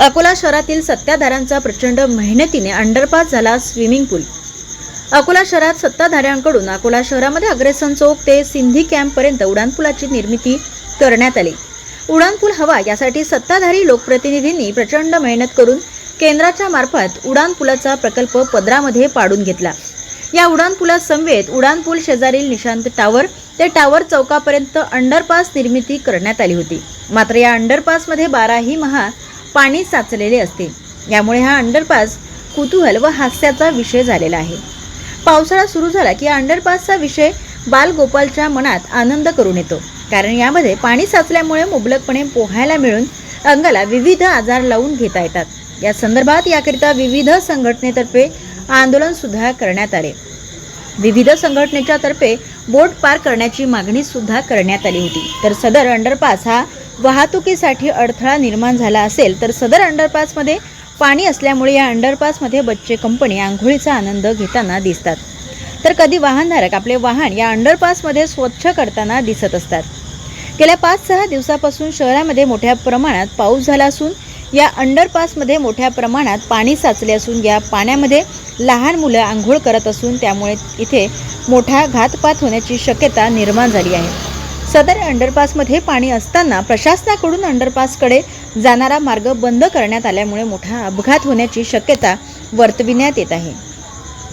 अकोला शहरातील सत्ताधाऱ्यांचा प्रचंड मेहनतीने अंडरपास झाला स्विमिंग पूल. अकोला शहरात सत्ताधाऱ्यांकडून अकोला शहरामध्ये अग्रेसन चौक ते सिंधी कॅम्पपर्यंत उड्डाणपुलाची निर्मिती करण्यात आली. उड्डाणपूल हवा यासाठी सत्ताधारी लोकप्रतिनिधींनी प्रचंड मेहनत करून केंद्राच्या मार्फत उड्डाणपुलाचा प्रकल्प पदरामध्ये पाडून घेतला. या उड्डाणपुला समवेत उड्डाणपूल शेजारील निशांत टावर ते टावर चौकापर्यंत अंडरपास निर्मिती करण्यात आली होती. मात्र या अंडरपासमध्ये बाराही महा पाणी साचलेले असते. यामुळे हा अंडरपास कुतूहल व हास्याचा विषय झालेला आहे. पावसाळा सुरू झाला की या अंडरपासचा विषय बालगोपालच्या मनात आनंद करून येतो. कारण यामध्ये पाणी साचल्यामुळे मुबलकपणे पोहायला मिळून अंगाला विविध आजार लावून घेता येतात. या संदर्भात याकरिता विविध संघटनेतर्फे आंदोलन सुद्धा करण्यात आले. विविध संघटनेच्या तर्फे बोट पार करण्याची मागणी सुद्धा करण्यात आली होती. तर सदर अंडरपास हा वाहतुकीसाठी अडथळा निर्माण झाला असेल तर सदर अंडरपासमध्ये पाणी असल्यामुळे या अंडरपासमध्ये बच्चे कंपनी आंघोळीचा आनंद घेताना दिसतात. तर कधी वाहनधारक आपले वाहन या अंडरपासमध्ये स्वच्छ करताना दिसत असतात. गेल्या पाच सहा दिवसापासून शहरामध्ये मोठ्या प्रमाणात पाऊस झाला असून या अंडरपासमध्ये मोठ्या प्रमाणात पाणी साचले असून या पाण्यामध्ये लहान मुलं आंघोळ करत असून त्यामुळे इथे मोठा घातपात होण्याची शक्यता निर्माण झाली आहे. सदर अंडरपासमध्ये पाणी असताना प्रशासनाकडून अंडरपासकडे जाणारा मार्ग बंद करण्यात आल्यामुळे मोठा अपघात होण्याची शक्यता वर्तविण्यात येत आहे.